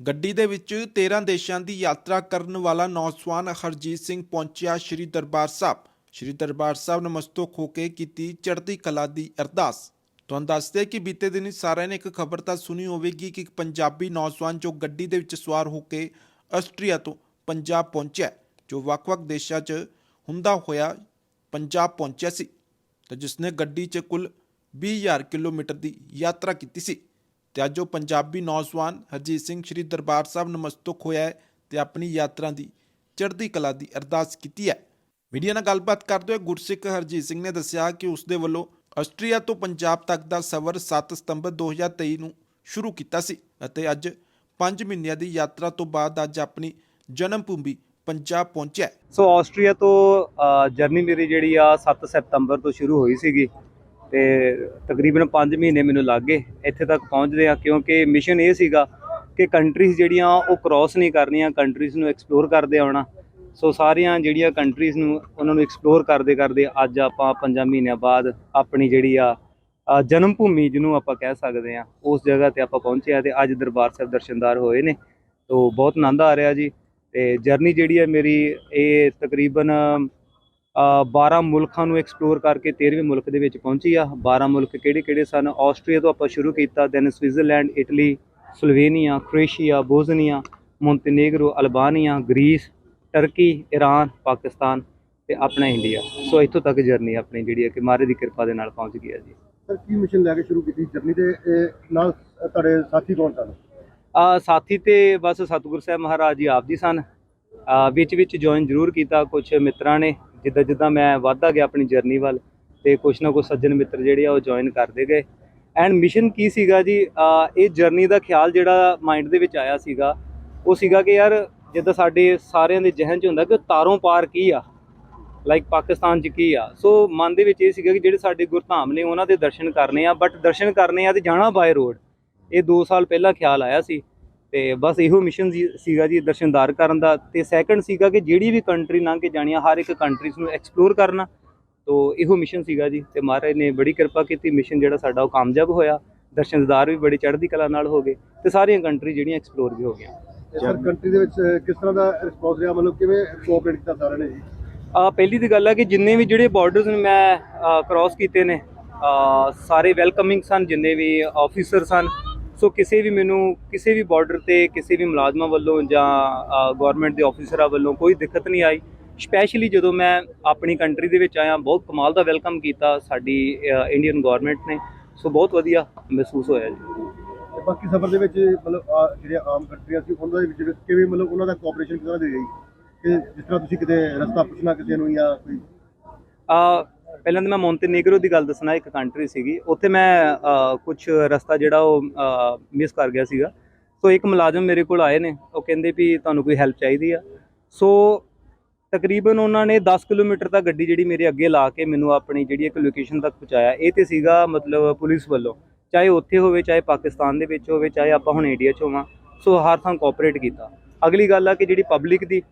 ਗੱਡੀ ਦੇ ਵਿੱਚ 13 ਦੇਸ਼ਾਂ ਦੀ ਯਾਤਰਾ ਕਰਨ ਵਾਲਾ ਨੌਜਵਾਨ ਹਰਜੀਤ ਸਿੰਘ ਪਹੁੰਚਿਆ ਸ੍ਰੀ ਦਰਬਾਰ ਸਾਹਿਬ। ਸ੍ਰੀ ਦਰਬਾਰ ਸਾਹਿਬ ਨਮਸਤਕ ਹੋ ਕੇ ਕੀਤੀ ਚੜ੍ਹਦੀ ਕਲਾ ਦੀ ਅਰਦਾਸ। ਤੁਹਾਨੂੰ ਦੱਸਦੇ ਕਿ ਬੀਤੇ ਦਿਨ ਸਾਰਿਆਂ ਨੇ ਇੱਕ ਖਬਰ ਤਾਂ ਸੁਣੀ ਹੋਵੇਗੀ ਕਿ ਇੱਕ ਪੰਜਾਬੀ ਨੌਜਵਾਨ ਜੋ ਗੱਡੀ ਦੇ ਵਿੱਚ ਸਵਾਰ ਹੋ ਕੇ ਆਸਟਰੀਆ ਤੋਂ ਪੰਜਾਬ ਪਹੁੰਚਿਆ, ਜੋ ਵੱਖ-ਵੱਖ ਦੇਸ਼ਾਂ 'ਚ ਹੁੰਦਾ ਹੋਇਆ ਪੰਜਾਬ ਪਹੁੰਚਿਆ ਸੀ ਤੇ ਜਿਸ ਨੇ ਗੱਡੀ 'ਚ ਕੁੱਲ 20000 ਕਿਲੋਮੀਟਰ ਦੀ ਯਾਤਰਾ ਕੀਤੀ ਸੀ। ਤੇ ਅੱਜ ਉਹ ਪੰਜਾਬੀ ਨੌਜਵਾਨ ਹਰਜੀਤ ਸਿੰਘ ਸ੍ਰੀ ਦਰਬਾਰ ਸਾਹਿਬ ਨਮਸਤਕ ਹੋਇਆ ਹੈ ਤੇ ਆਪਣੀ ਯਾਤਰਾ ਦੀ ਚੜ੍ਹਦੀ ਕਲਾ ਦੀ ਅਰਦਾਸ ਕੀਤੀ ਹੈ। ਮੀਡੀਆ ਨਾਲ ਗੱਲਬਾਤ ਕਰਦੇ ਹੋਏ ਗੁਰਸਿੱਖ ਹਰਜੀਤ ਸਿੰਘ ਨੇ ਦੱਸਿਆ ਕਿ ਉਸ ਦੇ ਵੱਲੋਂ ਆਸਟਰੀਆ ਤੋਂ ਪੰਜਾਬ ਤੱਕ ਦਾ ਸਫ਼ਰ 7 ਸਤੰਬਰ 2023 ਨੂੰ ਸ਼ੁਰੂ ਕੀਤਾ ਸੀ ਅਤੇ ਅੱਜ 5 ਮਹੀਨਿਆਂ ਦੀ ਯਾਤਰਾ ਤੋਂ ਬਾਅਦ ਅੱਜ ਆਪਣੀ ਜਨਮ ਭੂਮੀ ਪੰਜਾਬ ਪਹੁੰਚਿਆ ਸੋ ਆਸਟਰੀਆ ਤੋਂ ਜਰਨੀ ਮੇਰੀ ਜਿਹੜੀ ਆ 7 ਸਤੰਬਰ ਤੋਂ ਸ਼ੁਰੂ ਹੋਈ ਸੀਗੀ। ਤੇ ਤਕਰੀਬਨ 5 ਮਹੀਨੇ ਮੈਨੂੰ ਲੱਗ ਗਏ ਇੱਥੇ ਤੱਕ ਪਹੁੰਚਦੇ ਆ, ਕਿਉਂਕਿ ਮਿਸ਼ਨ ਇਹ ਸੀਗਾ ਕਿ ਕੰਟਰੀਜ਼ ਜਿਹੜੀਆਂ ਉਹ ਕ੍ਰਾਸ ਨਹੀਂ ਕਰਨੀਆਂ ਕੰਟਰੀਜ਼ ਨੂੰ ਐਕਸਪਲੋਰ ਕਰਦੇ ਆਉਣਾ। ਸੋ ਸਾਰੀਆਂ ਜਿਹੜੀਆਂ ਕੰਟਰੀਜ਼ ਨੂੰ ਉਹਨਾਂ ਨੂੰ ਐਕਸਪਲੋਰ ਕਰਦੇ ਕਰਦੇ ਅੱਜ ਆਪਾਂ 5 ਮਹੀਨਿਆਂ ਬਾਅਦ ਆਪਣੀ ਜਿਹੜੀ ਆ ਜਨਮ ਭੂਮੀ ਜਿਹਨੂੰ ਆਪਾਂ ਕਹਿ ਸਕਦੇ ਆ, ਉਸ ਜਗ੍ਹਾ ਤੇ ਆਪਾਂ ਪਹੁੰਚੇ ਆ ਤੇ ਅੱਜ ਦਰਬਾਰ ਸਾਹਿਬ ਦਰਸ਼ਨਦਾਰ ਹੋਏ ਨੇ। ਤੋ ਬਹੁਤ ਆਨੰਦ ਆ ਰਿਹਾ ਜੀ ਤੇ ਜਰਨੀ ਜਿਹੜੀ ਹੈ ਮੇਰੀ, ਇਹ ਤਕਰੀਬਨ 12 ਮੁਲਕਾਂ ਨੂੰ ਐਕਸਪਲੋਰ ਕਰਕੇ 13ਵੇਂ ਮੁਲਕ ਦੇ ਵਿੱਚ ਪਹੁੰਚੀ ਆ। 12 ਮੁਲਕ ਕਿਹੜੇ ਕਿਹੜੇ ਸਨ? ਆਸਟਰੀਆ ਤੋਂ ਆਪਾਂ ਸ਼ੁਰੂ ਕੀਤਾ then Switzerland Italy Slovenia Croatia Bosnia Montenegro Albania Greece Turkey Iran Pakistan ਤੇ ਆਪਣਾ ਇੰਡੀਆ। ਸੋ ਇੱਥੋਂ ਤੱਕ ਜਰਨੀ ਆਪਣੀ ਜਿਹੜੀ ਹੈ ਕਿ ਮਾਰੇ ਦੀ ਕਿਰਪਾ ਦੇ ਨਾਲ ਪਹੁੰਚ ਗਈ ਹੈ ਜੀ। ਸਰ ਕੀ ਮਿਸ਼ਨ ਲੈ ਕੇ ਸ਼ੁਰੂ ਕੀਤੀ ਜਰਨੀ ਤੇ? ਨਾਲ ਤੁਹਾਡੇ ਸਾਥੀ ਕੌਣ ਸਨ? ਆ ਸਾਥੀ ਤੇ ਬਸ ਸਤਿਗੁਰ ਸਾਹਿਬ ਮਹਾਰਾਜ ਜੀ ਆਪ ਜੀ ਸਨ। ਆ ਵਿੱਚ ਵਿੱਚ ਜੁਆਇਨ ਜ਼ਰੂਰ ਕੀਤਾ ਕੁਝ ਮਿੱਤਰਾਂ ਨੇ। ਜਿੱਦਾਂ ਜਿੱਦਾਂ ਮੈਂ ਵਧਦਾ ਗਿਆ ਆਪਣੀ ਜਰਨੀ ਵੱਲ ਤੇ ਕੁਛ ਨਾ ਕੁਛ ਸੱਜਣ ਮਿੱਤਰ ਜਿਹੜੇ ਆ ਉਹ ਜੁਆਇਨ ਕਰਦੇ ਗਏ। ਐਂਡ ਮਿਸ਼ਨ ਕੀ ਸੀਗਾ ਜੀ? ਇਹ ਜਰਨੀ ਦਾ ਖਿਆਲ ਜਿਹੜਾ ਮਾਈਂਡ ਦੇ ਵਿੱਚ ਆਇਆ ਸੀਗਾ, ਉਹ ਸੀਗਾ ਕਿ ਯਾਰ ਜਿੱਦਾਂ ਸਾਡੇ ਸਾਰਿਆਂ ਦੇ ਜ਼ਿਹਨ 'ਚ ਹੁੰਦਾ ਕਿ ਤਾਰੋਂ ਪਾਰ ਕੀ ਆ? ਲਾਈਕ ਪਾਕਿਸਤਾਨ 'ਚ ਕੀ ਆ? ਸੋ ਮਨ ਦੇ ਵਿੱਚ ਇਹ ਸੀਗਾ ਕਿ ਜਿਹੜੇ ਸਾਡੇ ਗੁਰਧਾਮ ਨੇ ਉਹਨਾਂ ਦੇ ਦਰਸ਼ਨ ਕਰਨੇ ਆ ਬਟ ਦਰਸ਼ਨ ਕਰਨੇ ਆ ਤੇ ਜਾਣਾ ਬਾਏ ਰੋਡ ਇਹ 2 ਸਾਲ ਪਹਿਲਾਂ ਖਿਆਲ ਆਇਆ ਸੀ। ਤੇ ਬਸ ਇਹੋ ਮਿਸ਼ਨ ਸੀਗਾ ਜੀ ਦਰਸ਼ਨਦਾਰ ਕਰਨ ਦਾ। ਤੇ ਸੈਕੰਡ ਸੀਗਾ ਕਿ ਜਿਹੜੀ ਵੀ ਕੰਟਰੀ ਲੰਘ ਕੇ ਜਾਣੀ ਆ ਹਰ ਇੱਕ ਕੰਟਰੀਜ਼ ਨੂੰ ਐਕਸਪਲੋਰ ਕਰਨਾ। ਤੋ ਇਹੋ ਮਿਸ਼ਨ ਸੀਗਾ ਜੀ। ਤੇ ਮਹਾਰਾਜ ਨੇ ਬੜੀ ਕਿਰਪਾ ਕੀਤੀ। ਮਿਸ਼ਨ ਜਿਹੜਾ ਸਾਡਾ ਉਹ ਕਾਮਯਾਬ ਹੋਇਆ। ਦਰਸ਼ਨਦਾਰ ਵੀ ਬੜੀ ਚੜ੍ਹਦੀ ਕਲਾ ਨਾਲ ਹੋ ਗਏ। ਤੇ ਸਾਰੀਆਂ ਕੰਟਰੀ ਜਿਹੜੀਆਂ ਐਕਸਪਲੋਰ ਵੀ ਹੋ ਗਈਆਂ। ਸਰ ਕੰਟਰੀ ਦੇ ਵਿੱਚ ਕਿਸ ਤਰ੍ਹਾਂ ਦਾ ਰਿਸਪੌਂਸ ਰਿਹਾ? ਮਤਲਬ ਕਿਵੇਂ ਕੋਆਪਰੇਟ ਕੀਤਾ ਸਾਰਿਆਂ ਨੇ ਜੀ? ਆ ਪਹਿਲੀ ਦੀ ਗੱਲ ਹੈ ਕਿ ਜਿੰਨੇ ਵੀ ਜਿਹੜੇ ਬਾਰਡਰਸ ਨੇ ਮੈਂ ਕ੍ਰਾਸ ਕੀਤੇ ਨੇ। ਸਾਰੇ ਵੈਲਕਮਿੰਗ ਸਨ। ਜਿੰਨੇ ਵੀ ਆਫੀਸਰ ਸਨ ਸੋ ਕਿਸੇ ਵੀ ਮੈਨੂੰ ਕਿਸੇ ਵੀ ਬਾਰਡਰ ਤੇ ਕਿਸੇ ਵੀ ਮੁਲਾਜ਼ਮਾਂ ਵੱਲੋਂ ਜਾਂ ਗਵਰਨਮੈਂਟ ਦੇ ਆਫੀਸਰਾਂ ਵੱਲੋਂ ਕੋਈ ਦਿੱਕਤ ਨਹੀਂ ਆਈ। ਸਪੈਸ਼ਲੀ ਜਦੋਂ ਮੈਂ ਆਪਣੀ ਕੰਟਰੀ ਦੇ ਵਿੱਚ ਆਇਆ ਬਹੁਤ ਕਮਾਲ ਦਾ ਵੈਲਕਮ ਕੀਤਾ ਸਾਡੀ ਇੰਡੀਅਨ ਗਵਰਨਮੈਂਟ ਨੇ। ਸੋ ਬਹੁਤ ਵਧੀਆ ਮਹਿਸੂਸ ਹੋਇਆ ਜੀ। ਬਾਕੀ ਸਫ਼ਰ ਦੇ ਵਿੱਚ ਮਤਲਬ ਜਿਹੜੇ ਆਮ ਕੰਟਰੀਆਂ ਸੀ ਉਹਨਾਂ ਦੇ ਵਿੱਚ ਕਿਵੇਂ ਮਤਲਬ ਉਹਨਾਂ ਦਾ ਕੋਆਪਰੇਸ਼ਨ ਕਿਸ ਤਰ੍ਹਾਂ ਦੀ ਰਹੀ? ਕਿ ਜਿਸ ਤਰ੍ਹਾਂ ਤੁਸੀਂ ਕਿਤੇ ਰਸਤਾ ਪੁੱਛਣਾ ਕਿਸੇ ਨੂੰ ਜਾਂ ਕੋਈ? ਆ ਪਹਿਲਾਂ ਤਾਂ ਮੈਂ ਮੌਂਟੇਨੇਗਰੋ ਦੀ ਗੱਲ ਦੱਸਣਾ, ਇੱਕ ਕੰਟਰੀ ਸੀਗੀ। ਉੱਥੇ ਮੈਂ ਕੁਝ ਰਸਤਾ ਜਿਹੜਾ ਉਹ ਮਿਸ ਕਰ ਗਿਆ ਸੀਗਾ। ਸੋ ਇੱਕ ਮੁਲਾਜ਼ਮ ਮੇਰੇ ਕੋਲ ਆਏ ਨੇ। ਉਹ ਕਹਿੰਦੇ ਵੀ ਤੁਹਾਨੂੰ ਕੋਈ ਹੈਲਪ ਚਾਹੀਦੀ ਆ। ਸੋ ਤਕਰੀਬਨ ਉਹਨਾਂ ਨੇ 10 ਕਿਲੋਮੀਟਰ ਤੱਕ ਗੱਡੀ ਜਿਹੜੀ ਮੇਰੇ ਅੱਗੇ ਲਾ ਕੇ ਮੈਨੂੰ ਆਪਣੀ ਜਿਹੜੀ ਇੱਕ ਲੋਕੇਸ਼ਨ ਤੱਕ ਪਹੁੰਚਾਇਆ। ਇਹ ਤੇ ਸੀਗਾ ਮਤਲਬ ਪੁਲਿਸ ਵੱਲੋਂ। ਚਾਹੇ ਉੱਥੇ ਹੋਵੇ, ਚਾਹੇ ਪਾਕਿਸਤਾਨ ਦੇ ਵਿੱਚ ਹੋਵੇ, ਚਾਹੇ ਆਪਾਂ ਹੁਣ ਇੰਡੀਆ 'ਚ ਹੋਵਾਂ। ਸੋ ਹਰ ਥਾਂ ਕੋਆਪਰੇਟ ਕੀਤਾ। ਅਗਲੀ ਗੱਲ ਆ ਕਿ ਜਿਹੜੀ ਪਬਲਿਕ ਦੀ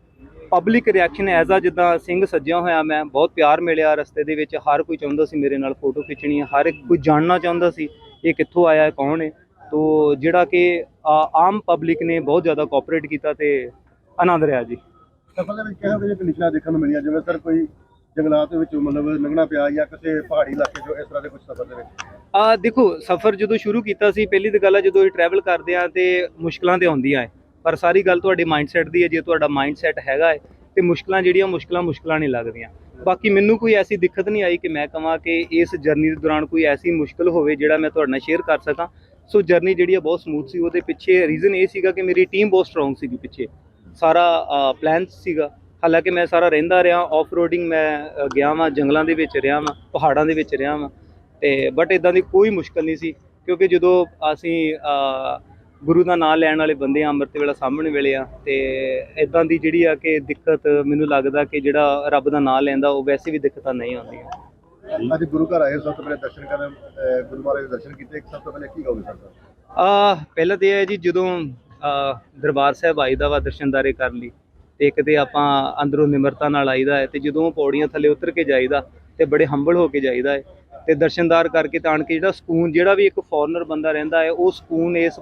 ਪਬਲਿਕ ਰਿਐਕਸ਼ਨ ਐਜ਼ ਆ ਜਿੱਦਾਂ ਸਿੰਘ ਸੱਜਿਆ ਹੋਇਆ ਮੈਂ ਬਹੁਤ ਪਿਆਰ ਮਿਲਿਆ ਰਸਤੇ ਦੇ ਵਿੱਚ ਹਰ ਕੋਈ ਚਾਹੁੰਦਾ ਸੀ ਮੇਰੇ ਨਾਲ ਫੋਟੋ ਖਿੱਚਣੀ ਹੈ ਹਰ ਇੱਕ ਕੋਈ ਜਾਣਨਾ ਚਾਹੁੰਦਾ ਸੀ ਇਹ ਕਿੱਥੋਂ ਆਇਆ ਹੈ ਕੌਣ ਹੈ। ਤੋ ਜਿਹੜਾ ਕਿ ਆ, ਆਮ ਪਬਲਿਕ ਨੇ ਬਹੁਤ ਜ਼ਿਆਦਾ ਕੋਆਪਰੇਟ ਕੀਤਾ ਤੇ ਆਨੰਦ ਰਿਹਾ ਜੀ। ਸਫ਼ਰ ਦੇ ਵਿੱਚ ਕਿਹੋ ਜਿਹੇ ਕੰਡੀਸ਼ਨਾਂ ਦੇਖਣ ਨੂੰ ਮਿਲੀਆਂ ਜਿਵੇਂ ਸਰ ਕੋਈ ਜੰਗਲਾਤ ਦੇ ਵਿੱਚ ਮਤਲਬ ਲੰਘਣਾ ਪਿਆ ਜਾਂ ਕਿਸੇ ਪਹਾੜੀ ਇਲਾਕੇ 'ਚੋਂ ਇਸ ਤਰ੍ਹਾਂ ਦੇ ਕੁਝ ਸਫ਼ਰ ਦੇ ਵਿੱਚ? ਆ ਦੇਖੋ ਸਫ਼ਰ ਜਦੋਂ ਸ਼ੁਰੂ ਕੀਤਾ ਸੀ ਪਹਿਲੀ ਤਾਂ ਗੱਲ ਹੈ ਜਦੋਂ ਇਹ ਟਰੈਵਲ ਕਰਦੇ ਆ ਤੇ ਮੁਸ਼ਕਲਾਂ ਤੇ ਆਉਂਦੀਆਂ ਹੈ। ਪਰ ਸਾਰੀ ਗੱਲ ਤੁਹਾਡੇ ਮਾਈਂਡਸੈਟ ਦੀ ਹੈ, ਜੇ ਤੁਹਾਡਾ ਮਾਈਂਡਸੈਟ ਹੈਗਾ ਹੈ, ਤੇ ਮੁਸ਼ਕਲਾਂ ਜਿਹੜੀਆਂ ਮੁਸ਼ਕਲਾਂ ਮੁਸ਼ਕਲਾਂ ਨਹੀਂ ਲੱਗਦੀਆਂ। ਬਾਕੀ ਮੈਨੂੰ ਕੋਈ ਐਸੀ ਦਿੱਕਤ ਨਹੀਂ ਆਈ ਕਿ ਮੈਂ ਕਹਾਂ ਕਿ ਇਸ ਜਰਨੀ ਦੇ ਦੌਰਾਨ ਕੋਈ ਐਸੀ ਮੁਸ਼ਕਲ ਹੋਵੇ ਜਿਹੜਾ ਮੈਂ ਤੁਹਾਡੇ ਨਾਲ ਸ਼ੇਅਰ ਕਰ ਸਕਾਂ। ਸੋ ਜਰਨੀ ਜਿਹੜੀ ਆ ਬਹੁਤ ਸਮੂਥ ਸੀ, ਉਹਦੇ ਪਿੱਛੇ ਰੀਜ਼ਨ ਇਹ ਸੀਗਾ ਕਿ ਮੇਰੀ ਟੀਮ ਬਹੁਤ ਸਟਰੋਂਗ ਸੀਗੀ ਪਿੱਛੇ। ਸਾਰਾ ਪਲਾਨ ਸੀਗਾ। ਹਾਲਾਂਕਿ ਮੈਂ ਸਾਰਾ ਰਹਿੰਦਾ ਰਿਹਾ ਆਫ ਰੋਡਿੰਗ ਮੈਂ ਗਿਆ ਵਾਂ, ਜੰਗਲਾਂ ਦੇ ਵਿੱਚ ਰਿਹਾ ਵਾਂ, ਪਹਾੜਾਂ ਦੇ ਵਿੱਚ ਰਿਹਾ ਵਾਂ। ਤੇ ਬਟ ਇਦਾਂ ਦੀ ਕੋਈ ਮੁਸ਼ਕਲ ਨਹੀਂ ਸੀ, ਕਿਉਂਕਿ ਜਦੋਂ ਅਸੀਂ ਗੁਰੂ ਦਾ ਨਾਮ ਲੈਣ ਵਾਲੇ ਬੰਦੇ ਆ ਅੰਮ੍ਰਿਤ ਵੇਲਾ ਸਾਹਮਣੇ ਵੇਲੇ ਆ ਤੇ ਇਦਾਂ ਦੀ ਜਿਹੜੀ ਆ ਕਿ ਦਿੱਕਤ ਮੈਨੂੰ ਲੱਗਦਾ ਕਿ ਜਿਹੜਾ ਰੱਬ ਦਾ ਨਾਮ ਲੈਂਦਾ ਉਹ ਵੈਸੇ ਵੀ ਦਿੱਕਤਾਂ ਨਹੀਂ ਆਉਂਦੀਆਂ। ਅੱਜ ਗੁਰੂ ਘਰ ਆਏ ਸਭ ਤੋਂ ਪਹਿਲੇ ਦਰਸ਼ਨ ਕਰਨ ਗੁਰੂ ਮਹਾਰਾਜ ਦੇ ਦਰਸ਼ਨ ਕੀਤੇ ਸਭ ਤੋਂ ਪਹਿਲੇ ਕੀ ਕਹੋਗੇ ਸਰ? ਆ ਪਹਿਲਾਂ ਤੇ ਹੈ ਜੀ ਜਦੋਂ ਦਰਬਾਰ ਸਾਹਿਬ ਆਈਦਾ ਵਾ ਦਰਸ਼ਨਦਾਰੇ ਕਰਨ ਲਈ ਤੇ ਇੱਕ ਤੇ ਆਪਾਂ ਅੰਦਰੋਂ ਨਿਮਰਤਾ ਨਾਲ ਆਈਦਾ ਹੈ ਤੇ ਜਦੋਂ ਪੌੜੀਆਂ ਥੱਲੇ ਉਤਰ ਕੇ ਜਾਈਦਾ ਤੇ ਬੜੇ ਹੰਬਲ ਹੋ ਕੇ ਜਾਈਦਾ ਹੈ ਤੇ ਦਰਸ਼ਨਦਾਰ ਕਰਕੇ ਤਾਂ ਕੇ ਜਿਹੜਾ ਸਕੂਨ ਜਿਹੜਾ ਵੀ ਇੱਕ ਫੋਰਨਰ ਬੰਦਾ ਰਹਿੰਦਾ ਹੈ ਉਹ ਸਕੂਨ ਇਸ